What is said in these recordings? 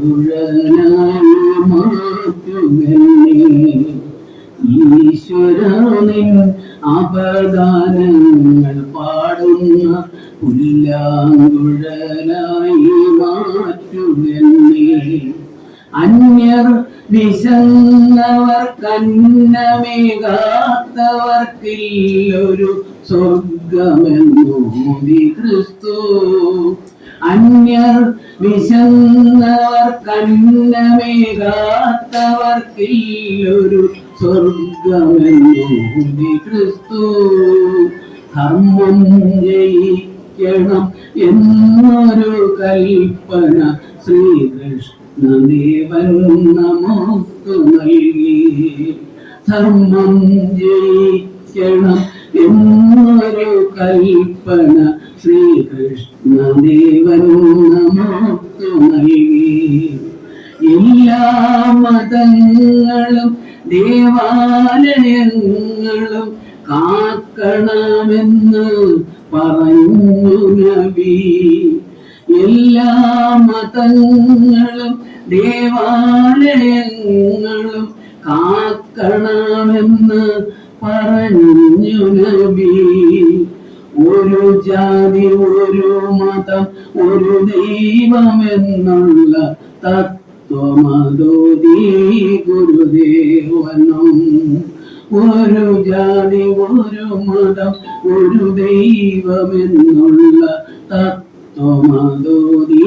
ഈശ്വരനിൻ സ്വർഗമെന്നോതി ക്രിസ്തു ധർമ്മം ജയിക്കണം എന്നൊരു കൽപ്പന ശ്രീകൃഷ്ണദേവൻ നമുക്ക് നൽകി. ധർമ്മം ജയിക്കണം എന്നൊരു കൽപ്പന ശ്രീകൃഷ്ണദേവൻ നമുക്ക് നൽകി. എല്ലാ മതങ്ങളും ദേവാലയങ്ങളും കാക്കണമെന്ന് പറയുന്നു നബി. എല്ലാ മതങ്ങളും ദേവാലയങ്ങളും കാക്കണമെന്ന് പറഞ്ഞു നബി. ഒരു ജാതി ഒരു മതം ഒരു ദൈവമെന്നുള്ള തത്വമതോദീ ഗുരുദേവനം. ഒരു ജാതി ഒരു മതം ഒരു ദൈവമെന്നുള്ള തത്വമതോദീ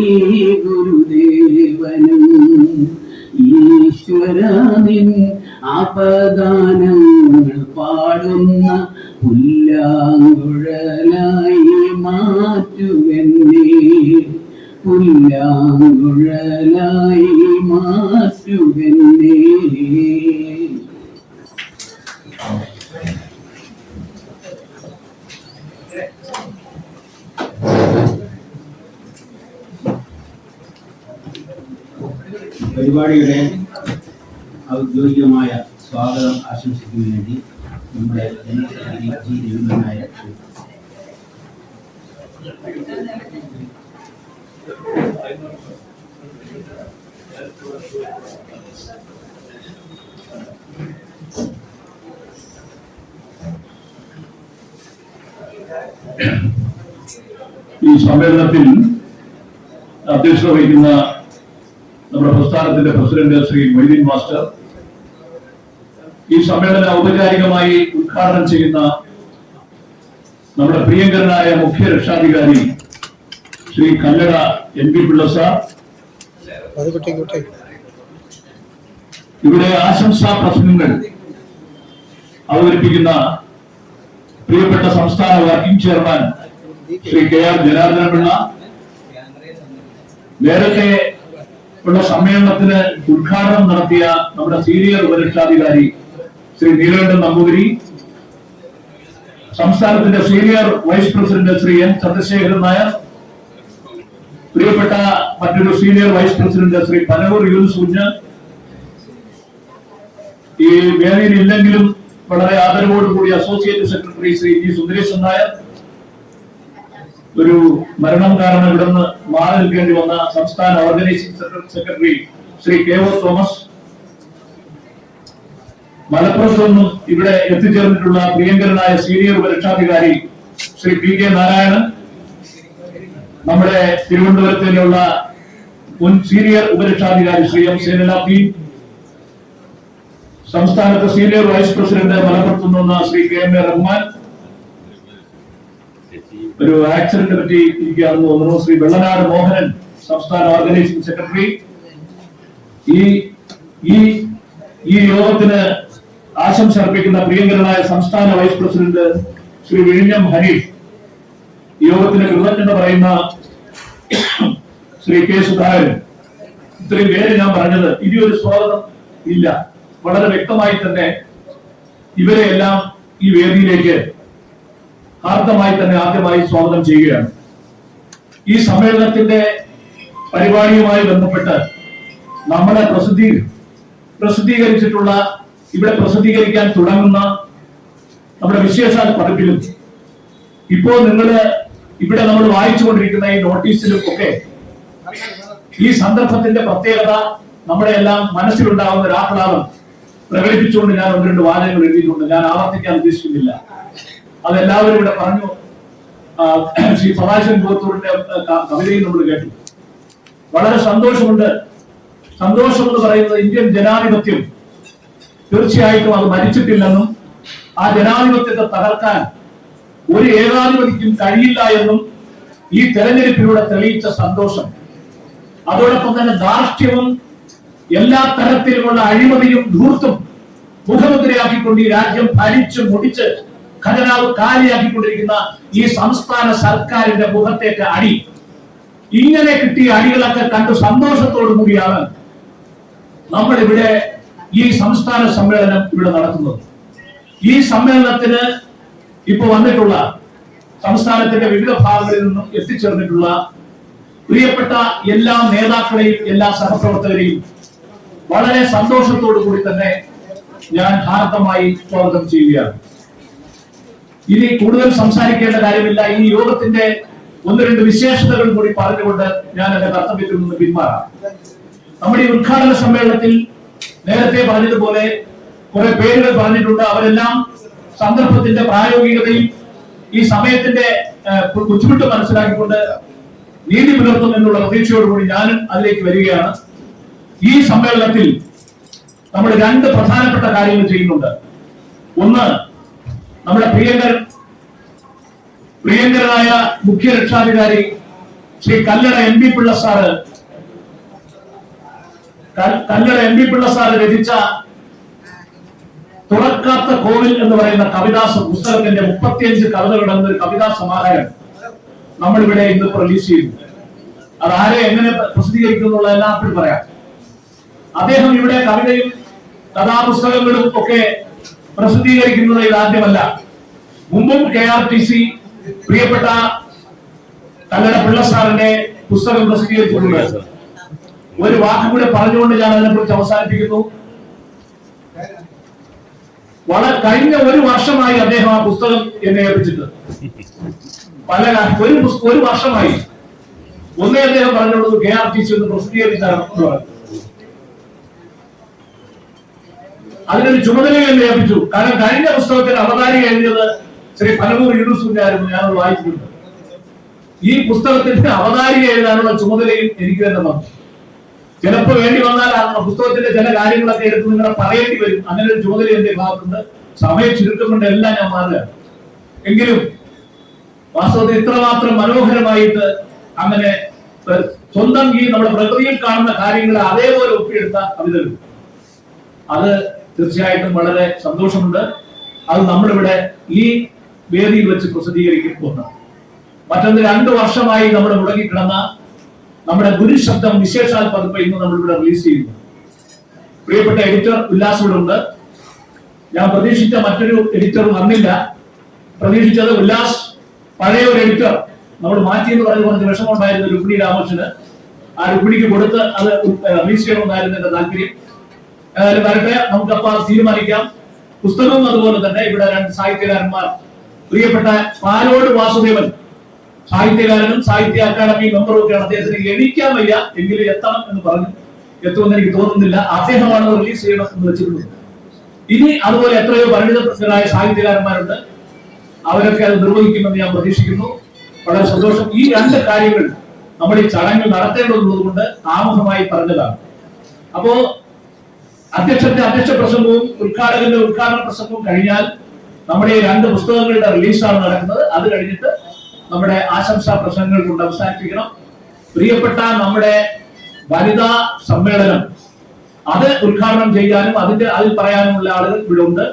ഗുരുദേവനം. ഈശ്വരനിൻ അപദാനങ്ങൾ പാടുന്ന പുല്ലാങ്കുഴലായി മാറ്റുവെന്നേ പുല്ലാങ്കുഴലായി മാറ്റുവെന്നേ പരിപാടിയുടെ ഔദ്യോഗികമായ സ്വാഗതം ആശംസിക്കുന്നതിന് വേണ്ടി നമ്മുടെ ജനറൽ ജി രവീന്ദ്രൻ സമ്മേളനത്തിൽ അധ്യക്ഷത വഹിക്കുന്ന നമ്മുടെ പ്രസ്ഥാനത്തിന്റെ പ്രസിഡന്റ് ശ്രീ മൊയ്തീൻ മാസ്റ്റർ ഈ സമ്മേളനം ഔപചാരികമായി ഉദ്ഘാടനം ചെയ്യുന്ന നമ്മുടെ പ്രിയങ്കരനായ മുഖ്യ രക്ഷാധികാരി Shri Kallada M P Pillai sir ഇവിടെ ആശംസാ പ്രസംഗങ്ങൾ അവതരിപ്പിക്കുന്ന പ്രിയപ്പെട്ട സംസ്ഥാന working chairman Shri K R Janardhana Pillai. നേരത്തെ ഉള്ള സമ്മേളനത്തിന് ഉദ്ഘാടനം നടത്തിയ നമ്മുടെ സീനിയർ ഉപരക്ഷാധികാരി ശ്രീ നീലകണ്ഠൻ നമ്പൂതിരി സംസ്ഥാനത്തിന്റെ senior vice president Shri N Chandrasekharan Nair പ്രിയപ്പെട്ട മറ്റൊരു senior vice president Shri Panavoor use കുഞ്ഞ്. ഈ വേദിയിൽ ഇല്ലെങ്കിലും വളരെ ആദരവോടുകൂടി associate secretary Shri G Sundaresan Nair ഒരു മരണം കാരണം ഇവിടുന്ന് മാറി നിൽക്കേണ്ടി വന്ന സംസ്ഥാന organising secretary Shri K O Thomas. മലപ്പുറത്ത് നിന്നും ഇവിടെ എത്തിച്ചേർന്നിട്ടുള്ള പ്രിയങ്കരനായ സീനിയർ പരീക്ഷാധികാരി ശ്രീ പി കെ നാരായണൻ. നമ്മുടെ തിരുവനന്തപുരത്ത് തന്നെയുള്ള മുൻ സീനിയർ ഉപരക്ഷാധികാരി ശ്രീ എം സേനലാപ്പി സംസ്ഥാനത്തെ സീനിയർ വൈസ് പ്രസിഡന്റ് മലപ്പുറത്ത് നിന്ന Shri K M A Rahman. ഒരു ആക്സിഡന്റ് പറ്റി ഇരിക്കുകയാണെന്ന് തോന്നുന്നു. ശ്രീ വെള്ളനാട് മോഹനൻ സംസ്ഥാന ഓർഗനൈസിംഗ് സെക്രട്ടറി ഈ ഈ ഈ യോഗത്തിന് ആശംസ അർപ്പിക്കുന്ന പ്രിയങ്കരനായ സംസ്ഥാന വൈസ് പ്രസിഡന്റ് ശ്രീ വിഴിഞ്ഞം ഹരീഷ്. യോഗത്തിന് കൃതജ്ഞത പറയുന്ന ശ്രീ കെ സുധാകരൻ. ഇത്രയും പേര് ഞാൻ പറഞ്ഞത് ഇനി ഒരു സ്വാഗതം ഇല്ല. വളരെ വ്യക്തമായി തന്നെ ഇവരെ എല്ലാം ഈ വേദിയിലേക്ക് ആർദ്രമായി തന്നെ ആദ്യമായി സ്വാഗതം ചെയ്യുകയാണ്. ഈ സമ്മേളനത്തിന്റെ പരിപാടിയുമായി ബന്ധപ്പെട്ട് നമ്മുടെ പ്രസിദ്ധീ പ്രസിദ്ധീകരിച്ചിട്ടുള്ള ഇവിടെ പ്രസിദ്ധീകരിക്കാൻ തുടങ്ങുന്ന നമ്മുടെ വിശേഷാൽ പതിപ്പിലും ഇപ്പോൾ നിങ്ങൾ ഇവിടെ നമ്മൾ വായിച്ചുകൊണ്ടിരിക്കുന്ന ഈ നോട്ടീസിലും ഒക്കെ ഈ സന്ദർഭത്തിന്റെ പ്രത്യേകത നമ്മുടെ എല്ലാം മനസ്സിലുണ്ടാകുന്ന ഒരു ആഹ്ലാദം പ്രകടിപ്പിച്ചുകൊണ്ട് ഞാൻ ഒന്ന് രണ്ട് വാചകങ്ങൾ എഴുതിയിട്ടുണ്ട്. ഞാൻ ആവർത്തിക്കാൻ ഉദ്ദേശിക്കുന്നില്ല. അതെല്ലാവരും ഇവിടെ പറഞ്ഞു. ശ്രീ സദാശിവൻ പുറത്തൂരിന്റെ കവിതയിൽ കവിതയും നമ്മൾ കേട്ടു. വളരെ സന്തോഷമുണ്ട്. സന്തോഷം എന്ന് പറയുന്നത് ഇന്ത്യൻ ജനാധിപത്യം തീർച്ചയായിട്ടും അത് മരിച്ചിട്ടില്ലെന്നും ആ ജനാധിപത്യത്തെ തകർക്കാൻ ഒരു ഏകാധിപതിക്കും കഴിയില്ല എന്നും ഈ തെരഞ്ഞെടുപ്പിലൂടെ തെളിയിച്ച സന്തോഷം. അതോടൊപ്പം തന്നെ ധാർഷ്ട്യവും എല്ലാ തരത്തിലുമുള്ള അഴിമതിയും ധൂർത്തും മുഖമുദ്രയാക്കിക്കൊണ്ട് ഈ രാജ്യം ഭരിച്ച് മുടിച്ച് ഖജനാവ് കാലിയാക്കിക്കൊണ്ടിരിക്കുന്ന ഈ സംസ്ഥാന സർക്കാരിന്റെ മുഖത്തേക്ക് അടി. ഇങ്ങനെ കിട്ടിയ അടികളൊക്കെ കണ്ട് സന്തോഷത്തോടു കൂടിയാണ് നമ്മൾ ഇവിടെ ഈ സംസ്ഥാന സമ്മേളനം ഇവിടെ നടത്തുന്നത്. ഈ സമ്മേളനത്തിന് ഇപ്പൊ വന്നിട്ടുള്ള സംസ്ഥാനത്തിന്റെ വിവിധ ഭാഗങ്ങളിൽ നിന്നും എത്തിച്ചേർന്നിട്ടുള്ള പ്രിയപ്പെട്ട എല്ലാ നേതാക്കളെയും എല്ലാ സഹപ്രവർത്തകരെയും വളരെ സന്തോഷത്തോടു കൂടി തന്നെ ഞാൻ ഹാർദമായി സ്വാഗതം ചെയ്യുകയാണ്. ഇനി കൂടുതൽ സംസാരിക്കേണ്ട കാര്യമില്ല. ഈ യോഗത്തിന്റെ ഒന്ന് രണ്ട് വിശേഷതകൾ കൂടി പറഞ്ഞുകൊണ്ട് ഞാൻ എന്റെ കർത്തവ്യത്തിൽ നിന്ന് പിന്മാറാം. നമ്മുടെ ഈ ഉദ്ഘാടന സമ്മേളനത്തിൽ നേരത്തെ പറഞ്ഞതുപോലെ കുറെ പേരുകൾ പറഞ്ഞിട്ടുണ്ട്. അവരെല്ലാം സന്ദർഭത്തിന്റെ പ്രായോഗികതയും ഈ സമയത്തിന്റെ ബുദ്ധിമുട്ട് മനസ്സിലാക്കിക്കൊണ്ട് നീതി പുലർത്തും എന്നുള്ള പ്രതീക്ഷയോടുകൂടി ഞാനും അതിലേക്ക് വരികയാണ്. ഈ സമ്മേളനത്തിൽ നമ്മൾ രണ്ട് പ്രധാനപ്പെട്ട കാര്യങ്ങൾ ചെയ്യുന്നുണ്ട്. ഒന്ന് നമ്മുടെ പ്രിയങ്കർ പ്രിയങ്കരനായ മുഖ്യ രക്ഷാധികാരി Shri Kallada M P Pillai sir. Kallada M P Pillai sir രചിച്ച തുറക്കാത്ത കോവിൽ എന്ന് പറയുന്ന കവിതാസ പുസ്തകത്തിന്റെ മുപ്പത്തിയഞ്ച് കവിതകളുടെ ഒരു കവിതാ സമാഹാരം നമ്മളിവിടെ ഇന്ന് റിലീസ് ചെയ്തു. അത് ആരെ എങ്ങനെ പ്രസിദ്ധീകരിക്കും എന്നുള്ളതെല്ലാം അപ്പോൾ പറയാം. അദ്ദേഹം ഇവിടെ കവിതയും കഥാപുസ്തകങ്ങളും ഒക്കെ പ്രസിദ്ധീകരിക്കുന്നത് ഇതാദ്യമല്ല മുമ്പും കെ ആർ ടി സി പ്രിയപ്പെട്ട തങ്ങളുടെ പിള്ള സാറിന്റെ പുസ്തകം പ്രസിദ്ധീകരിച്ചിട്ടുണ്ട്. ഒരു വാക്കും കൂടെ പറഞ്ഞുകൊണ്ട് ഞാൻ അതിനെക്കുറിച്ച് അവസാനിപ്പിക്കുന്നു. വളരെ കഴിഞ്ഞ ഒരു വർഷമായി അദ്ദേഹം ആ പുസ്തകം എന്നെ ഏൽപ്പിച്ചിട്ട് പല ഒരു ഒരു വർഷമായി. ഒന്നേ അദ്ദേഹം പറഞ്ഞുള്ളത് കെ ആർ ടി സി ഒന്ന് പ്രസിദ്ധീകരിച്ചാണ് എന്ന് പറഞ്ഞു. അതിനൊരു ചുമതലയും ലഭിച്ചു. കാരണം കഴിഞ്ഞ പുസ്തകത്തിൽ അവതാരിക എഴുതിയത് ശ്രീ പലമൂർ യൂനുസുണ്ടായിരുന്നു ഞാൻ വായിച്ചിട്ടുണ്ട്. ഈ പുസ്തകത്തിന്റെ അവതാരിക എഴുതാനുള്ള ചുമതലയും എനിക്ക് തന്നെ വന്നു. ചിലപ്പോൾ വേണ്ടി വന്നാൽ ആ പുസ്തകത്തിന്റെ ചില കാര്യങ്ങളൊക്കെ എടുത്ത് നിങ്ങളെ പറയേണ്ടി വരും. അങ്ങനെ ഒരു ചുമതല എന്റെ ഭാഗത്തുണ്ട്. സമയം ചുരുക്കം കൊണ്ട് എല്ലാം ഞാൻ മാറുക എങ്കിലും വാസ്തവത്തിൽ ഇത്രമാത്രം മനോഹരമായിട്ട് അങ്ങനെ സ്വന്തം ഈ നമ്മുടെ പ്രകൃതിയിൽ കാണുന്ന കാര്യങ്ങളെ അതേപോലെ ഒപ്പിയെടുത്ത കവിതകൾ. അത് തീർച്ചയായിട്ടും വളരെ സന്തോഷമുണ്ട്. അത് നമ്മളിവിടെ ഈ വേദിയിൽ വെച്ച് പ്രസിദ്ധീകരിക്കും ഒന്ന് മറ്റൊന്ന് രണ്ട് വർഷമായി നമ്മൾ മുടങ്ങിക്കിടന്ന നമ്മുടെ ഗുരുശബ്ദം വിശേഷാൽ പതിപ്പ് ഇന്ന് നമ്മളിവിടെ റിലീസ് ചെയ്യുന്നു. പ്രിയപ്പെട്ട എഡിറ്റർ ഉല്ലാസ് ഇവിടെ ഉണ്ട്. ഞാൻ പ്രതീക്ഷിച്ച മറ്റൊരു എഡിറ്റർ വന്നില്ല. പ്രതീക്ഷിച്ചത് ഉല്ലാസ് പഴയ ഒരു എഡിറ്റർ നമ്മൾ മാറ്റി എന്ന് പറഞ്ഞു കുറച്ച് വിഷമമുണ്ടായിരുന്നു രുക്മിണി രാമകൃഷ്ണന്. ആ രുക്മിണിക്ക് കൊടുത്ത് അത് റിലീസ് ചെയ്യണമെന്നായിരുന്നു എന്റെ താല്പര്യം. വരട്ടെ. നമുക്കപ്പോ തീരുമാനിക്കാം. പുസ്തകവും അതുപോലെ തന്നെ ഇവിടെ രണ്ട് സാഹിത്യകാരന്മാർ. പ്രിയപ്പെട്ട പാലോട് വാസുദേവൻ. സാഹിത്യകാരനും സാഹിത്യ അക്കാദമി മെമ്പറും ഒക്കെയാണ് അദ്ദേഹത്തിന് എണീക്കാൻ വയ്യ. എങ്കിലും എത്തണം എന്ന് പറഞ്ഞു. എത്തുമെന്ന് എനിക്ക് തോന്നുന്നില്ല. അദ്ദേഹമാണ് റിലീസ് ചെയ്യണം എന്ന് വെച്ചിരുന്നത് ഇനി അതുപോലെ എത്രയോ പരിണിത പ്രസിദ്ധരായ സാഹിത്യകാരന്മാരുണ്ട്. അവരൊക്കെ അത് നിർവഹിക്കുമെന്ന് ഞാൻ പ്രതീക്ഷിക്കുന്നു. വളരെ സന്തോഷം. ഈ രണ്ട് കാര്യങ്ങൾ നമ്മൾ ഈ ചടങ്ങ് നടത്തേണ്ടതുള്ളത് ആമുഖമായി പറഞ്ഞതാണ്. അപ്പോ അധ്യക്ഷന്റെ അധ്യക്ഷ പ്രസംഗവും ഉദ്ഘാടകന്റെ ഉദ്ഘാടന പ്രസംഗവും കഴിഞ്ഞാൽ നമ്മുടെ ഈ രണ്ട് പുസ്തകങ്ങളുടെ റിലീസാണ് നടക്കുന്നത്. അത് കഴിഞ്ഞിട്ട് നമ്മുടെ ആശംസാ പ്രസംഗങ്ങൾ കൊണ്ട് അവസാനിപ്പിക്കണം. പ്രിയപ്പെട്ട നമ്മുടെ വനിതാ സമ്മേളനം അത് ഉദ്ഘാടനം ചെയ്യാനും അതിന്റെ അതിൽ പറയാനുമുള്ള ആളുകൾ ഇവിടെ ഉണ്ട്.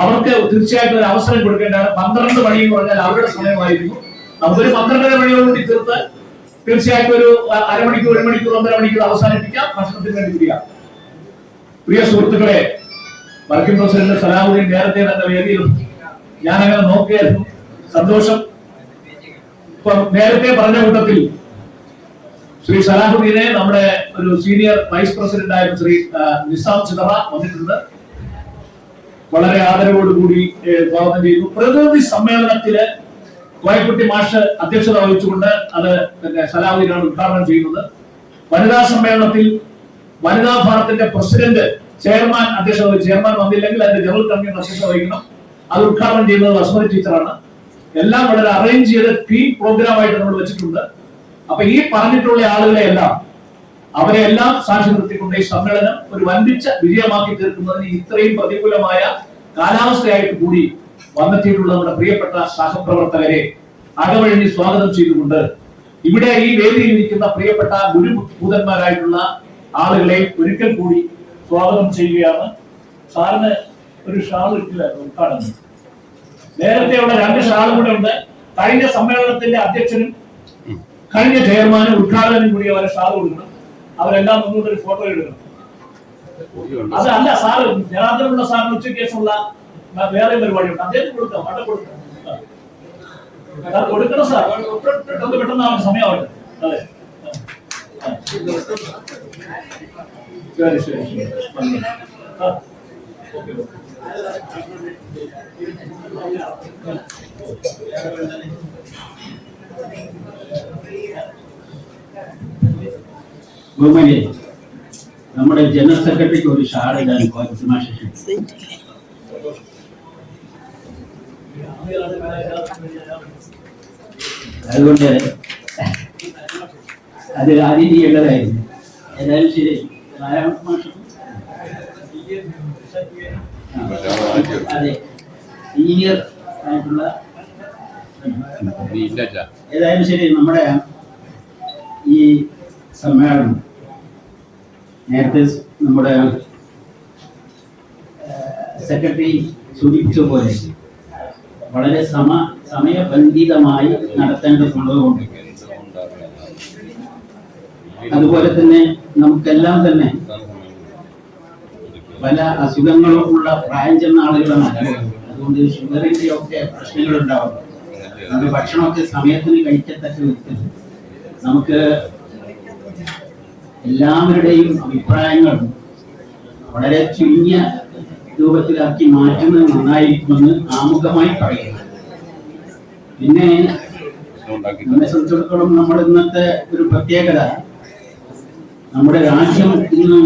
അവർക്ക് തീർച്ചയായിട്ടും ഒരു അവസരം കൊടുക്കേണ്ടതാണ്. പന്ത്രണ്ട് മണി എന്ന് പറഞ്ഞാൽ അവരുടെ സമയമായിരുന്നു. നമുക്കൊരു പന്ത്രണ്ടര മണിയോടുകൂടി തീർത്ത് തീർച്ചയായിട്ടും ഒരു അരമണിക്കൂർ ഒരു മണിക്കൂർ ഒന്നര മണിക്കൂർ അവസാനിപ്പിക്കാം. ഭക്ഷണത്തിന് വേണ്ടി പ്രിയ സുഹൃത്തുക്കളെ വർക്കിംഗ് പ്രസിഡന്റ് സലാഹുദ്ദീൻ നേരത്തെ തന്നെ വേദിയിൽ ഞാൻ അങ്ങനെ നോക്കിയായിരുന്നു സന്തോഷം. നേരത്തെ പറഞ്ഞ കൂട്ടത്തിൽ ശ്രീ സലാഹുദ്ദീനെ നമ്മുടെ ഒരു സീനിയർ വൈസ് പ്രസിഡന്റ് ആയ ശ്രീ നിസാം ചിതറ വന്നിട്ടുണ്ട്. വളരെ ആദരവോടുകൂടി സ്വാഗതം ചെയ്യുന്നു. പ്രതിനിധി സമ്മേളനത്തിൽ കോയക്കുട്ടി മാഷ് അധ്യക്ഷത വഹിച്ചുകൊണ്ട് അത് സലാഹുദ്ദീനാണ് ഉദ്ഘാടനം ചെയ്യുന്നത്. വനിതാ സമ്മേളനത്തിൽ വനിതാ ഭാരത്തിന്റെ പ്രസിഡന്റ് ചെയർമാൻ അധ്യക്ഷത ചെയർമാൻ വന്നില്ലെങ്കിൽ അതിന്റെ ജനറൽ കൺവീനർ അധ്യക്ഷത വഹിക്കണം. അത് ഉദ്ഘാടനം ചെയ്യുന്നത് അസ്മരി ടീച്ചറാണ്. എല്ലാം വളരെ അറേഞ്ച് ചെയ്ത് പി പ്രോഗ്രാം ആയിട്ട് നമ്മൾ വെച്ചിട്ടുണ്ട്. അപ്പൊ ഈ പറഞ്ഞിട്ടുള്ള ആളുകളെ എല്ലാം അവരെ എല്ലാം സാക്ഷി നിർത്തിക്കൊണ്ട് ഈ സമ്മേളനം ഒരു വൻപിച്ച വിജയമാക്കി തീർക്കുന്നതിന് ഇത്രയും പ്രതികൂലമായ കാലാവസ്ഥയായിട്ട് കൂടി വന്നെത്തിയിട്ടുള്ള നമ്മുടെ പ്രിയപ്പെട്ട സഹപ്രവർത്തകരെ അകവഴി സ്വാഗതം ചെയ്തുകൊണ്ട് ഇവിടെ ഈ വേദിയിൽ ഇരിക്കുന്ന പ്രിയപ്പെട്ട ഗുരുഭൂതന്മാരായിട്ടുള്ള ആളുകളെ ഒരിക്കൽ കൂടി സ്വാഗതം ചെയ്യുകയാണ്. സാറിന് ഒരു ഷാൾ ഇട്ടില്ല ഉദ്ഘാടനം നേരത്തെ ഉള്ള രണ്ട് ഷാൾ കൂടെ ഉണ്ട്. കഴിഞ്ഞ സമ്മേളനത്തിന്റെ അധ്യക്ഷനും കഴിഞ്ഞ ചെയർമാനും ഉദ്ഘാടനം കൂടി അവരെ ഷാൾ കൊടുക്കണം. അവരെല്ലാം മുന്നോട്ട് ഒരു ഫോട്ടോ എടുക്കണം അതല്ല സാറ് ജനാർദ്ദനുള്ള സാറിന് ഉച്ചയ്ക്ക് ശേഷമുള്ള വേറെ പരിപാടിയുണ്ട്. അദ്ദേഹത്തിന് കൊടുക്കാം അവിടെ കൊടുക്കാം. സാർ കൊടുക്കണം സാർ. പെട്ടെന്ന് പെട്ടെന്ന് സമയമാവട്ടെ അതെ. ആ. ശരി ശരി ശരി ആ. ഓക്കെ ഓക്കെ ബഹുമാനെ നമ്മുടെ ജനറൽ സെക്രട്ടറിക്ക് ഒരു ഷാൾ ഇടാൻ മാഷ അതുകൊണ്ട് അത് ആദ്യം ചെയ്യേണ്ടതായിരുന്നു. ഏതായാലും ശരി. അതെ. സീനിയർ ആയിട്ടുള്ള ഏതായാലും ശരി. നമ്മുടെ ഈ സമ്മേളനം നേരത്തെ നമ്മുടെ സെക്രട്ടറി സൂചിപ്പിച്ച പോലെ വളരെ സമ സമയബന്ധിതമായി നടത്തേണ്ടതുള്ളതുകൊണ്ട് അതുപോലെ തന്നെ നമുക്കെല്ലാം തന്നെ പല അസുഖങ്ങളും ഉള്ള പ്രായം ചെന്ന ആളുകളാണ് അതുകൊണ്ട് ഷുഗറിന്റെ ഒക്കെ പ്രശ്നങ്ങൾ ഉണ്ടാവും നമുക്ക് ഭക്ഷണമൊക്കെ സമയത്തിന് കഴിക്കത്തക്ക വിധത്തിൽ നമുക്ക് എല്ലാവരുടെയും അഭിപ്രായങ്ങൾ വളരെ ചുരുങ്ങിയ രൂപത്തിലാക്കി മാറ്റുന്നത് നന്നായിരിക്കുമെന്ന് ആമുഖമായി പറയുന്നു. പിന്നെ നമ്മെ സംബന്ധിച്ചിടത്തോളം നമ്മൾ ഇന്നത്തെ ഒരു പ്രത്യേകത നമ്മുടെ രാജ്യം ഇന്ന്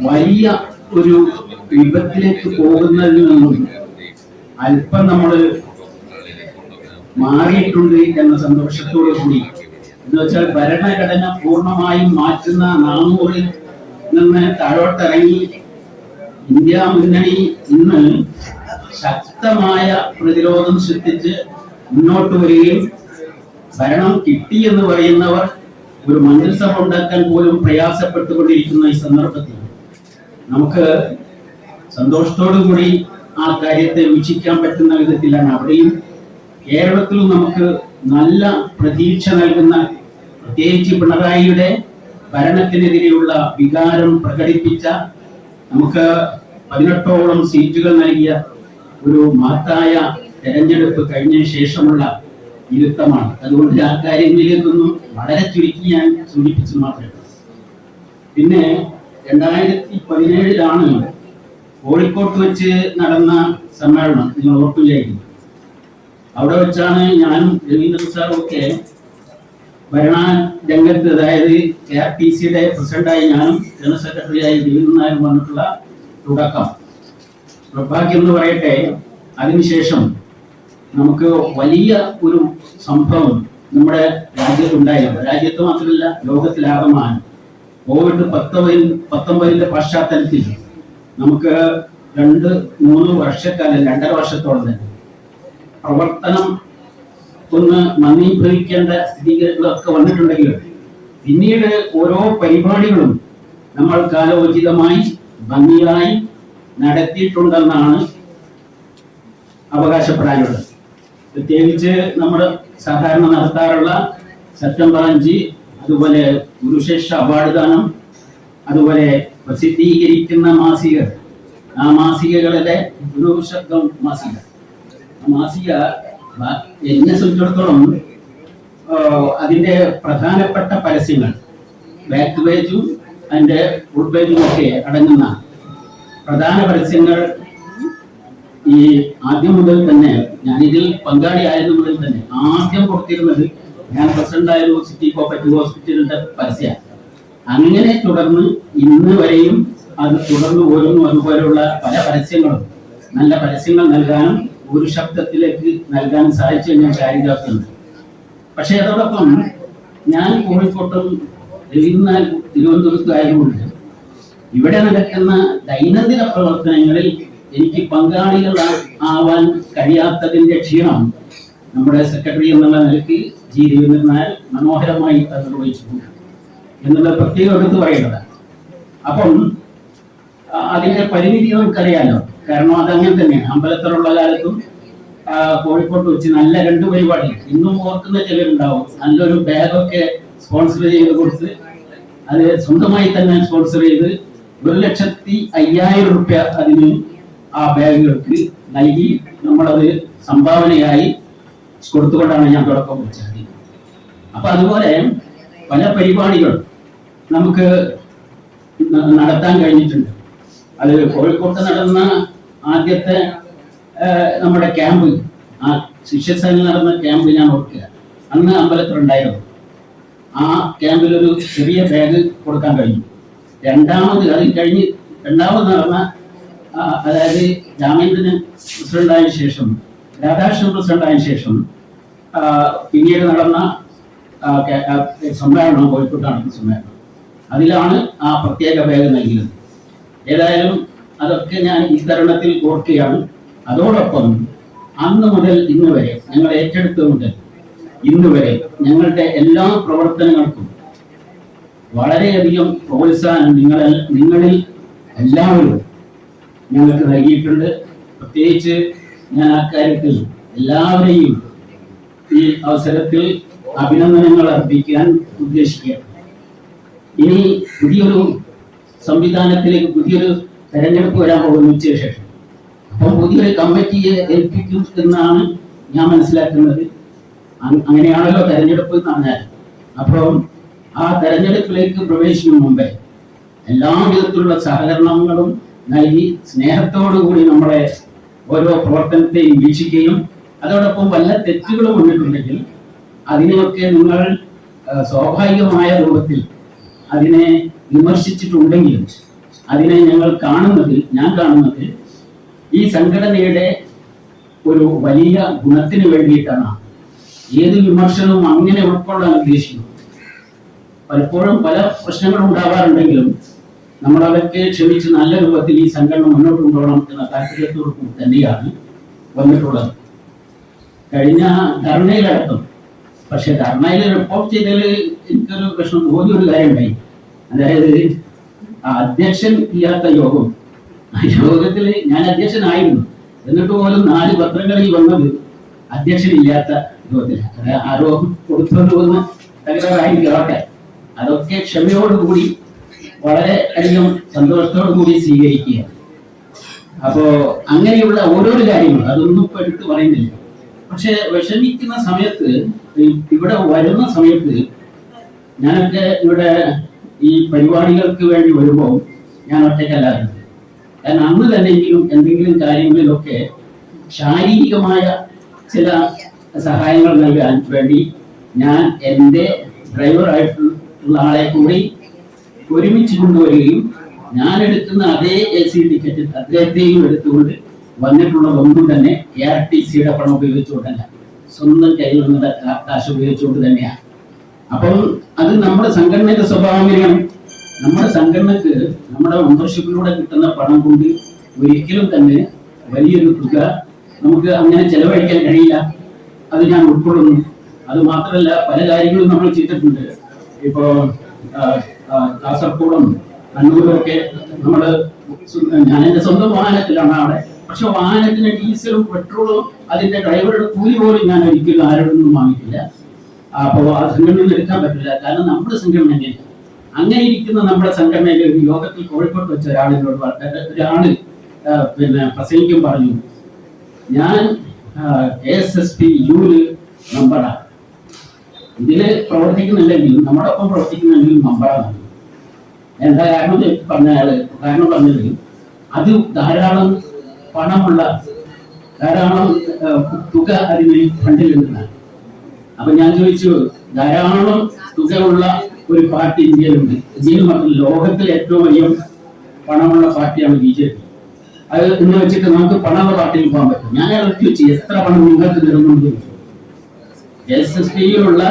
വലിയ ഒരു വിപത്തിലേക്ക് പോകുന്നതിൽ നിന്നും അല്പം നമ്മൾ മാറിയിട്ടുണ്ട് എന്ന സന്തോഷത്തോടു കൂടി. എന്ന് വെച്ചാൽ ഭരണഘടന പൂർണമായും മാറ്റുന്ന നാനൂറിൽ നിന്ന് താഴോട്ടിറങ്ങി ഇന്ത്യ മുന്നണി ഇന്ന് ശക്തമായ പ്രതിരോധം സൃഷ്ടിച്ച് മുന്നോട്ട് വരികയും ഭരണം കിട്ടി എന്ന് പറയുന്നവർ ഒരു മന്ത്രിസഭ ഉണ്ടാക്കാൻ പോലും പ്രയാസപ്പെട്ടുകൊണ്ടിരിക്കുന്ന ഈ സന്ദർഭത്തിൽ നമുക്ക് സന്തോഷത്തോടു കൂടി ആ കാര്യത്തെ വീക്ഷിക്കാൻ പറ്റുന്ന വിധത്തിലാണ് അവിടെയും കേരളത്തിലും നമുക്ക് നല്ല പ്രതീക്ഷ നൽകുന്ന പ്രത്യേകിച്ച് പിണറായിയുടെ ഭരണത്തിനെതിരെയുള്ള വികാരം പ്രകടിപ്പിച്ച നമുക്ക് പതിനെട്ടോളം സീറ്റുകൾ നൽകിയ ഒരു മഹത്തായ തെരഞ്ഞെടുപ്പ് കഴിഞ്ഞ ശേഷമുള്ള ഇരുത്തമാണ്. അതുകൊണ്ട് ആ കാര്യങ്ങളിലേക്കൊന്നും വളരെ ചുരുക്കി ഞാൻ സൂചിപ്പിച്ചു മാത്രമേ പിന്നെ രണ്ടായിരത്തി പതിനേഴിലാണ് കോഴിക്കോട്ട് വെച്ച് നടന്ന സമ്മേളനം നിങ്ങൾ ഓർക്കില്ലായിരുന്നു അവിടെ വെച്ചാണ് ഞാനും രവീന്ദ്രൻ സാറും ഒക്കെ ഭരണ രംഗത്ത് അതായത് കെ ആർ ടി സിയുടെ പ്രസിഡന്റായി ഞാനും ജനറൽ സെക്രട്ടറിയായി രവീന്ദ്രൻ നായരും വന്നിട്ടുള്ള തുടക്കം. നിർഭാഗ്യം എന്ന് പറയട്ടെ അതിനുശേഷം നമുക്ക് വലിയ ഒരു സംഭവം നമ്മുടെ രാജ്യത്തുണ്ടായിരുന്നു രാജ്യത്ത് മാത്രമല്ല ലോകത്തിലാകമാണ് കോവിഡ് പത്തൊമ്പതിൽ പത്തൊമ്പതിന്റെ പശ്ചാത്തലത്തിൽ നമുക്ക് രണ്ട് മൂന്ന് വർഷക്കാലം രണ്ടര വർഷത്തോളം തന്നെ പ്രവർത്തനം ഒന്ന് മന്ദീഭവിക്കേണ്ട സ്ഥിതികളൊക്കെ വന്നിട്ടുണ്ടെങ്കിലും പിന്നീട് ഓരോ പരിപാടികളും നമ്മൾ കാലോചിതമായി ഭംഗിയായി നടത്തിയിട്ടുണ്ടെന്നാണ് അവകാശപ്പെടാനുള്ളത്. പ്രത്യേകിച്ച് നമ്മൾ സാധാരണ നടത്താറുള്ള സെപ്റ്റംബർ അഞ്ച് അതുപോലെ ഗുരുശ്രേഷ്ഠ അവാർഡ് ദാനം അതുപോലെ പ്രസിദ്ധീകരിക്കുന്ന മാസികകൾ. ആ മാസികകളിലെ ഗുരുശബ്ദം മാസിക. ആ മാസിക ബ- എന്നെ സംബന്ധിച്ചിടത്തോളം അതിന്റെ പ്രധാനപ്പെട്ട പരസ്യങ്ങൾ ബാക്ക് പേജും അതിന്റെ ഫുൾ പേജും ഒക്കെ അടങ്ങുന്ന പ്രധാന പരസ്യങ്ങൾ ഈ ആദ്യം മുതൽ തന്നെ ഇതിൽ പങ്കാളിയായത് മുതൽ തന്നെ ആദ്യം കൊടുത്തിരുന്നത് ഞാൻ പ്രസിഡന്റ് ആയിരുന്നു സിറ്റി കോപ്പറേറ്റീവ് ഹോസ്പിറ്റലിന്റെ പരസ്യ അങ്ങനെ തുടർന്ന് ഇന്ന് വരെയും അത് തുടർന്ന് പോരുന്നു അതുപോലെയുള്ള പല പരസ്യങ്ങളും നല്ല പരസ്യങ്ങൾ നൽകാനും ഒരു ശബ്ദത്തിലേക്ക് നൽകാനും സാധിച്ചു ഞാൻ ചാരിതാക്കുന്നുണ്ട് പക്ഷെ അതോടൊപ്പം ഞാൻ കോഴിക്കോട്ടും തിരുവനന്തപുരത്തും ആയതുകൊണ്ട് ഇവിടെ നടക്കുന്ന ദൈനംദിന പ്രവർത്തനങ്ങളിൽ എനിക്ക് പങ്കാളികൾ ആവാൻ കഴിയാത്തതിന്റെ ക്ഷീണം നമ്മുടെ സെക്രട്ടറി എന്നുള്ള നിലയ്ക്ക് ജി രവീന്ദ്രനാഥ് മനോഹരമായി അത് നിർവഹിച്ചിട്ടുണ്ട് എന്നുള്ള പ്രത്യേകം എടുത്ത് പറയുന്നത് അപ്പം അതിന്റെ പരിമിതി നമുക്കറിയാലോ കാരണം അതങ്ങനെ തന്നെയാണ്. അമ്പലത്തിലുള്ള കാലത്തും കോഴിക്കോട്ട് വെച്ച് നല്ല രണ്ട് പരിപാടി ഇന്നും ഓർക്കുന്ന ചിലരുണ്ടാവും. നല്ലൊരു ബാഗൊക്കെ സ്പോൺസർ ചെയ്ത് കൊടുത്ത് അത് സ്വന്തമായി തന്നെ സ്പോൺസർ ചെയ്ത് ഒരു ലക്ഷത്തി അയ്യായിരം റുപ്യ അതിന് ആ ബാങ്കുകൾക്ക് നൽകി നമ്മളത് സംഭാവനയായി കൊടുത്തുകൊണ്ടാണ് ഞാൻ തുടക്കം കുറിച്ചത് അപ്പൊ അതുപോലെ പല പരിപാടികൾ നമുക്ക് നടത്താൻ കഴിഞ്ഞിട്ടുണ്ട്. അത് കോഴിക്കോട്ട് നടന്ന ആദ്യത്തെ നമ്മുടെ ക്യാമ്പ് ആ ശിഷ്യസേനയിൽ നടന്ന ക്യാമ്പ് ഞാൻ ഓർക്കുക. അന്ന് അമ്പലത്തിലുണ്ടായിരുന്നു. ആ ക്യാമ്പിൽ ഒരു ചെറിയ ബാഗ് കൊടുക്കാൻ കഴിഞ്ഞു. രണ്ടാമത് അത് കഴിഞ്ഞ് രണ്ടാമത് നടന്ന അതായത് രാമേന്ദ്രൻ പ്രസിഡന്റായ ശേഷം രാധാകൃഷ്ണൻ പ്രസിഡന്റായ ശേഷം പിന്നീട് നടന്ന സമ്മേളനം കോഴിക്കോട്ട് നടന്ന സമ്മേളനം അതിലാണ് ആ പ്രത്യേക ബാഗ് നൽകിയത്. ഏതായാലും അതൊക്കെ ഞാൻ ഈ തരുണത്തിൽ ഓർക്കുകയാണ്. അതോടൊപ്പം അന്ന് മുതൽ ഇന്ന് വരെ ഞങ്ങൾ ഏറ്റെടുത്തത് മുതൽ ഇന്ന് വരെ ഞങ്ങളുടെ എല്ലാ പ്രവർത്തനങ്ങൾക്കും വളരെയധികം പ്രോത്സാഹനം നിങ്ങളെ നിങ്ങളിൽ എല്ലാവരും ഞങ്ങൾക്ക് നൽകിയിട്ടുണ്ട്. പ്രത്യേകിച്ച് ഞാൻ ആ അക്കാര്യത്തിൽ എല്ലാവരെയും ഈ അവസരത്തിൽ അഭിനന്ദനങ്ങൾ അർപ്പിക്കാൻ ഉദ്ദേശിക്കുകയാണ്. ഇനി പുതിയൊരു സംവിധാനത്തിലേക്ക് പുതിയൊരു തെരഞ്ഞെടുപ്പ് വരാൻ പോകുന്ന ഉച്ചശേഷം. ശേഷം അപ്പം പുതിയൊരു കമ്മിറ്റിയെ ഏൽപ്പിക്കും എന്നാണ് ഞാൻ മനസ്സിലാക്കുന്നത്. അങ്ങനെയാണല്ലോ തെരഞ്ഞെടുപ്പ് പറഞ്ഞാൽ. അപ്പം ആ തെരഞ്ഞെടുപ്പിലേക്ക് പ്രവേശിക്കും മുമ്പേ എല്ലാ വിധത്തിലുള്ള സഹകരണങ്ങളും നൽകി സ്നേഹത്തോടു കൂടി നമ്മളെ ഓരോ പ്രവർത്തനത്തെയും വീക്ഷിക്കുകയും അതോടൊപ്പം വല്ല തെറ്റുകളും വന്നിട്ടുണ്ടെങ്കിൽ അതിനെയൊക്കെ നിങ്ങൾ സ്വാഭാവികമായ രൂപത്തിൽ അതിനെ വിമർശിച്ചിട്ടുണ്ടെങ്കിലും അതിനെ ഞങ്ങൾ കാണുന്നതിൽ ഞാൻ കാണുന്നതിൽ ഈ സംഘടനയുടെ ഒരു വലിയ ഗുണത്തിന് വേണ്ടിയിട്ടാണ് ഏത് വിമർശനവും അങ്ങനെ ഉൾക്കൊള്ളാൻ ഉദ്ദേശിക്കുന്നു പലപ്പോഴും പല പ്രശ്നങ്ങളും ഉണ്ടാവാറുണ്ടെങ്കിലും നമ്മൾ അതൊക്കെ ക്ഷമിച്ച് നല്ല രൂപത്തിൽ ഈ സംഘടന മുന്നോട്ട് കൊണ്ടുപോകണം എന്ന താല്പര്യത്തോടു കൂടി തന്നെയാണ് വന്നിട്ടുള്ളത്. കഴിഞ്ഞ ധർണയിലടക്കം പക്ഷെ ധർണയിൽ റിപ്പോർട്ട് ചെയ്തതിൽ എനിക്കൊരു പ്രശ്നം തോന്നിയ ഒരു കാര്യം ഉണ്ടായി അതായത് അധ്യക്ഷൻ ഇല്ലാത്ത യോഗം ആ യോഗത്തിൽ ഞാൻ അധ്യക്ഷനായിരുന്നു. എന്നിട്ട് പോലും നാല് പത്രങ്ങളിൽ വന്നത് അധ്യക്ഷൻ ഇല്ലാത്ത യോഗത്തിലാണ് അത് ആരോ കൊടുത്തു വന്ന തകരാറായി അതൊക്കെ അതൊക്കെ ക്ഷമയോടുകൂടി വളരെ അധികം സന്തോഷത്തോടു കൂടി സ്വീകരിക്കുക അപ്പോ അങ്ങനെയുള്ള ഓരോരോ കാര്യങ്ങൾ അതൊന്നും ഇപ്പൊ എടുത്തു പറയുന്നില്ല. പക്ഷെ വിഷമിക്കുന്ന സമയത്ത് ഇവിടെ വരുന്ന സമയത്ത് ഞാനൊക്കെ ഇവിടെ ഈ പരിപാടികൾക്ക് വേണ്ടി വരുമ്പോൾ ഞാൻ ഒറ്റയ്ക്കല്ലായിരുന്നു കാരണം അന്ന് തന്നെയെങ്കിലും എന്തെങ്കിലും കാര്യങ്ങളിലൊക്കെ ശാരീരികമായ ചില സഹായങ്ങൾ നൽകാൻ വേണ്ടി ഞാൻ എന്റെ ഡ്രൈവറായിട്ടുള്ള ആളെ കൂടി ഒരുമിച്ച് കൊണ്ടുവരികയും ഞാൻ എടുക്കുന്ന അതേ എ സി ടിക്കറ്റ് അദ്ദേഹത്തെയും എടുത്തുകൊണ്ട് വന്നിട്ടുള്ള ഒന്നും തന്നെ എ ആർ ടി സിയുടെ പണം ഉപയോഗിച്ചുകൊണ്ടല്ല സ്വന്തം കയ്യിൽ നിന്നുള്ള കാശ് ഉപയോഗിച്ചുകൊണ്ട് തന്നെയാണ് അപ്പം അത് നമ്മുടെ സംഘടനയുടെ സ്വഭാവം എങ്ങനെയാണ് നമ്മുടെ സംഘടനക്ക് നമ്മുടെ മെമ്പർഷിപ്പിലൂടെ കിട്ടുന്ന പണം കൊണ്ട് ഒരിക്കലും തന്നെ വലിയൊരു തുക നമുക്ക് അങ്ങനെ ചെലവഴിക്കാൻ കഴിയില്ല. അത് ഞാൻ ഉൾക്കൊള്ളുന്നു. അത് മാത്രമല്ല പല കാര്യങ്ങളും നമ്മൾ ചെയ്തിട്ടുണ്ട്. ഇപ്പോ കാസർഗോഡും കണ്ണൂരൊക്കെ സു- ഞാൻ എന്റെ സ്വന്തം വാഹനത്തിലാണ് അവിടെ. പക്ഷെ വാഹനത്തിന് ഡീസലും പെട്രോളും അതിന്റെ ഡ്രൈവറുടെ കൂലി പോലും ഞാൻ ഒരിക്കലും ആരോടും വാങ്ങിക്കില്ല അപ്പോ ആ സംഘടനയിൽ എടുക്കാൻ പറ്റില്ല. കാരണം നമ്മുടെ സംഘടന അങ്ങനെ ഇരിക്കുന്ന നമ്മുടെ സംഘടനയിലെ ഒരു യോഗത്തിൽ കോഴിക്കോട്ട് വെച്ച ഒരാളിനോട് ഒരാൾ പിന്നെ പ്രസംഗിക്കും പറഞ്ഞു. ഞാൻ കെ എസ് എസ് പി യുൽ മെമ്പറാണ് ഇതിൽ പ്രവർത്തിക്കുന്നില്ലെങ്കിലും നമ്മുടെ ഒപ്പം പ്രവർത്തിക്കുന്നെങ്കിലും മെമ്പറാണ് എന്താ കാരണം എന്ന് പറഞ്ഞ ആൾ കാരണം പറഞ്ഞത് അത് ധാരാളം പണമുള്ള ധാരാളം തുക അതിന് ഫണ്ടിലുണ്ടെന്നാണ് അപ്പൊ ഞാൻ ചോദിച്ചു ധാരാളം തുകയുള്ള ഒരു പാർട്ടി ഇന്ത്യയിലുണ്ട്. ഇന്ത്യയിൽ മാത്രം ലോകത്തിൽ ഏറ്റവും വലിയ പണമുള്ള പാർട്ടിയാണ് ബി ജെ പി. അത് എന്ന് വെച്ചിട്ട് നമുക്ക് പണമുള്ള പാർട്ടിയിൽ പോകാൻ പറ്റും. ഞാൻ ഇറക്കി വെച്ചു. എത്ര പണം നിങ്ങൾക്ക് തരുന്നുണ്ട് എസ് എസ് പിയിലുള്ള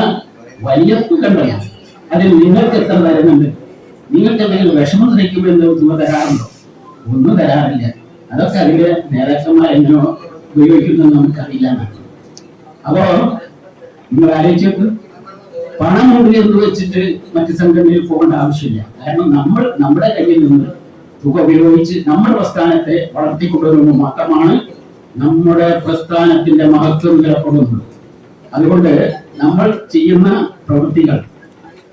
വലിയ തുക ഉണ്ടല്ലോ. അതിൽ നിങ്ങൾക്ക് എത്ര തരുന്നുണ്ട്? നിങ്ങൾക്ക് എന്തെങ്കിലും വിഷമം സഹിക്കുമ്പോൾ ഒന്നും തരാറുണ്ടോ? ഒന്നും തരാറില്ല. അതൊക്കെ അതിന്റെ നേതാക്കന്മാർ എങ്ങനെയോ ഉപയോഗിക്കുന്നത് നമുക്കറിയില്ല. അപ്പോ നിങ്ങൾ ആലോചിച്ചോക്ക്. പണമുണ്ട് എന്ന് വെച്ചിട്ട് മറ്റു സംഘടനയിൽ പോകേണ്ട ആവശ്യമില്ല. കാരണം നമ്മൾ നമ്മുടെ കയ്യിൽ നിന്ന് തുക ഉപയോഗിച്ച് നമ്മുടെ പ്രസ്ഥാനത്തെ വളർത്തിക്കൊണ്ടുവരുമ്പോൾ മാത്രമാണ് നമ്മുടെ പ്രസ്ഥാനത്തിന്റെ മഹത്വം നിലപ്പെടുന്നത് അതുകൊണ്ട് നമ്മൾ ചെയ്യുന്ന പ്രവൃത്തികൾ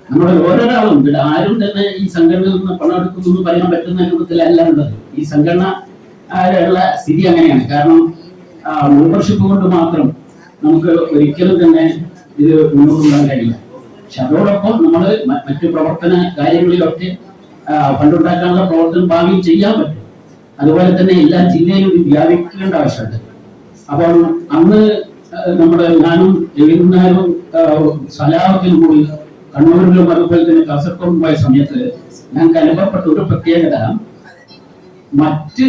നമ്മൾ ഓരോരാളും ഇവിടെ ആരും തന്നെ ഈ സംഘടനയിൽ നിന്ന് പണമെടുക്കുന്നു എന്ന് പറയാൻ പറ്റുന്ന രൂപത്തിലല്ല ഉള്ളത്. ഈ സംഘടന ഉള്ള സ്ഥിതി അങ്ങനെയാണ്. കാരണം മെമ്പർഷിപ്പ് കൊണ്ട് മാത്രം നമുക്ക് ഒരിക്കലും തന്നെ ഇത് കൊണ്ടുപോകാൻ കഴിയില്ല. പക്ഷെ അതോടൊപ്പം നമ്മൾ മറ്റു പ്രവർത്തന കാര്യങ്ങളിലൊക്കെ പണ്ടുണ്ടാക്കാനുള്ള പ്രവർത്തനം ഭാവിയിൽ ചെയ്യാൻ പറ്റും. അതുപോലെ തന്നെ എല്ലാ ജില്ലയിലും ഇത് വ്യാപിക്കേണ്ട ആവശ്യമുണ്ട്. അപ്പോൾ അന്ന് നമ്മുടെ ഞാനും എഴുതുന്നാലും സലാഹത്തിനും കൂടി കണ്ണൂരിലും അതുപോലെ തന്നെ കാസർഗോഡും പോയ സമയത്ത് ഞാൻ അനുഭവപ്പെട്ട ഒരു പ്രത്യേകത. മറ്റ്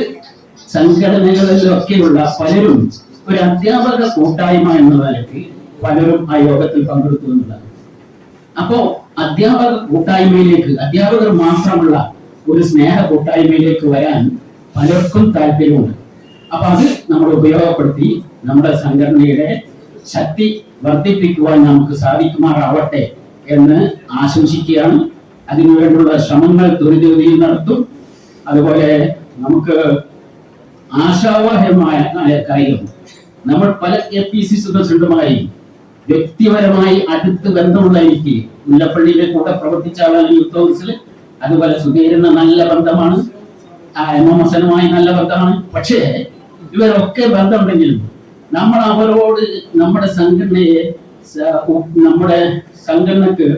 സംഘടനകളിലൊക്കെയുള്ള പലരും ഒരു അധ്യാപക കൂട്ടായ്മ എന്ന നിലയ്ക്ക് പലരും ആ യോഗത്തിൽ പങ്കെടുത്തു എന്നുള്ളതാണ്. അപ്പോ അധ്യാപക കൂട്ടായ്മയിലേക്ക് അധ്യാപകർ മാത്രമുള്ള ഒരു സ്നേഹ കൂട്ടായ്മയിലേക്ക് വരാൻ പലർക്കും താല്പര്യമുണ്ട്. അപ്പൊ അത് നമ്മൾ ഉപയോഗപ്പെടുത്തി നമ്മുടെ സംഘടനയുടെ ശക്തി വർദ്ധിപ്പിക്കുവാൻ നമുക്ക് സാധിക്കുമാറാവട്ടെ എന്ന് ആശംസിക്കുകയാണ്. അതിനുവേണ്ടിയുള്ള ശ്രമങ്ങൾ ത്വരിതഗതിയിൽ നടത്തും. അതുപോലെ നമുക്ക് ആശാവഹമായ കാര്യം നമ്മൾ പല എ പി സി സി പ്രസിഡന്റുമായി വ്യക്തിപരമായി അടുത്ത് ബന്ധമുള്ള മുല്ലപ്പള്ളിയിലെ കൂടെ പ്രവർത്തിച്ച ആളാണ് യൂത്ത് കൗൺസിൽ. അതുപോലെ സുധീരുന്ന നല്ല ബന്ധമാണ്. എം എം ഹസനുമായി നല്ല ബന്ധമാണ്. പക്ഷേ ഇവരൊക്കെ ബന്ധമുണ്ടെങ്കിലും നമ്മൾ അവരോട് നമ്മുടെ സംഘടനയെ നമ്മുടെ സംഘടനക്ക്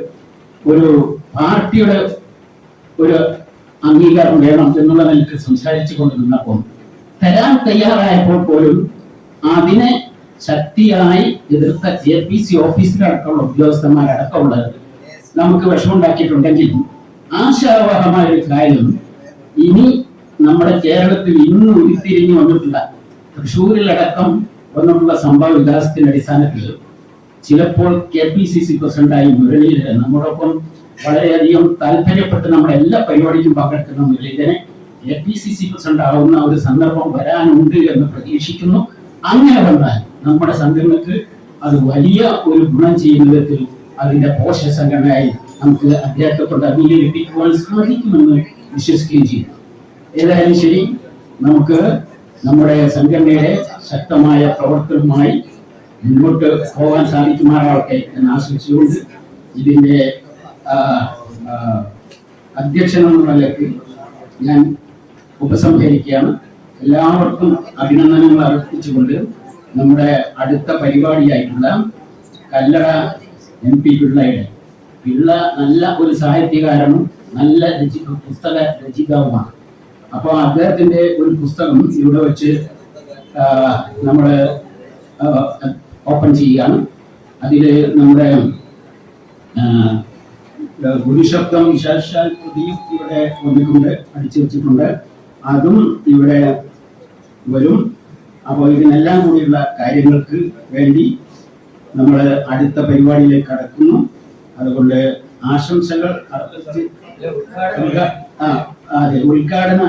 ഒരു പാർട്ടിയുടെ ഒരു അംഗീകാരം വേണം എന്നുള്ള നിലയ്ക്ക് സംസാരിച്ചു കൊണ്ടിരുന്നപ്പോൾ തരാൻ തയ്യാറായപ്പോൾ പോലും അതിനെ ശക്തിയായി എതിർത്ത ജെ പി സി ഓഫീസിലടക്കമുള്ള ഉദ്യോഗസ്ഥന്മാരടക്കമുള്ളത് നമുക്ക് വിഷമുണ്ടാക്കിയിട്ടുണ്ടെങ്കിൽ ആശാവഹമായ ഒരു കാര്യം ഇനി നമ്മുടെ കേരളത്തിൽ ഇന്ന് ഉരുത്തിരിഞ്ഞു വന്നിട്ടുള്ള തൃശ്ശൂരിലടക്കം വന്നിട്ടുള്ള സംഭവ വികാസത്തിന്റെ അടിസ്ഥാനത്തിൽ ചിലപ്പോൾ കെ പി സി സി പ്രസിഡന്റായി മുരളീധരൻ നമ്മോടൊപ്പം വളരെയധികം താല്പര്യപ്പെട്ട് നമ്മുടെ എല്ലാ പരിപാടിയിലും പങ്കെടുക്കുന്ന Muraleedharan K P C C president ആവുന്ന ഒരു സന്ദർഭം വരാനുണ്ട് എന്ന് പ്രതീക്ഷിക്കുന്നു. അങ്ങനെ വന്നാൽ നമ്മുടെ സംഘടനക്ക് അത് വലിയ ഒരു ഗുണം ചെയ്യുന്ന വിധത്തിൽ അതിന്റെ പോഷക സംഘടനയായി നമുക്ക് അദ്ദേഹത്തെ കൊണ്ട് അംഗീകരിപ്പിക്കുവാൻ സാധിക്കുമെന്ന് വിശ്വസിക്കുകയും ചെയ്യുന്നു. ഏതായാലും ശരി നമുക്ക് നമ്മുടെ സംഘടനയുടെ ശക്തമായ പ്രവർത്തനവുമായി മുന്നോട്ട് പോകാൻ സാധിക്കുമാറാവട്ടെ എന്ന് ആശംസിച്ചുകൊണ്ട് ഇതിന്റെ അധ്യക്ഷൻ എന്നുള്ള ഞാൻ ഉപസംഹരിക്കുകയാണ്. എല്ലാവർക്കും അഭിനന്ദനങ്ങൾ അർപ്പിച്ചുകൊണ്ട് നമ്മുടെ അടുത്ത പരിപാടിയായിട്ടുള്ള കല്ലട എം പി പിള്ളയുടെ പിള്ള നല്ല ഒരു സാഹിത്യകാരനും നല്ല രചി പുസ്തക രചിതാവുമാണ്. അപ്പോൾ അദ്ദേഹത്തിന്റെ ഒരു പുസ്തകം ഇവിടെ വെച്ച് നമ്മൾ ഓപ്പൺ ചെയ്യുകയാണ്. അതിൽ നമ്മുടെ ഗുരുശബ്ദം വിശേഷാൽ കൃതിയും ഇവിടെ വന്നിട്ടുണ്ട് അടിച്ചു വെച്ചിട്ടുണ്ട്. അതും ഇവിടെ വരും. അപ്പോൾ ഇതിനെല്ലാം കൂടിയുള്ള കാര്യങ്ങൾക്ക് വേണ്ടി നമ്മൾ അടുത്ത പരിപാടിയിലേക്ക് കടക്കുന്നു. അതുകൊണ്ട് ആശംസകൾ അതെ ഉദ്ഘാടന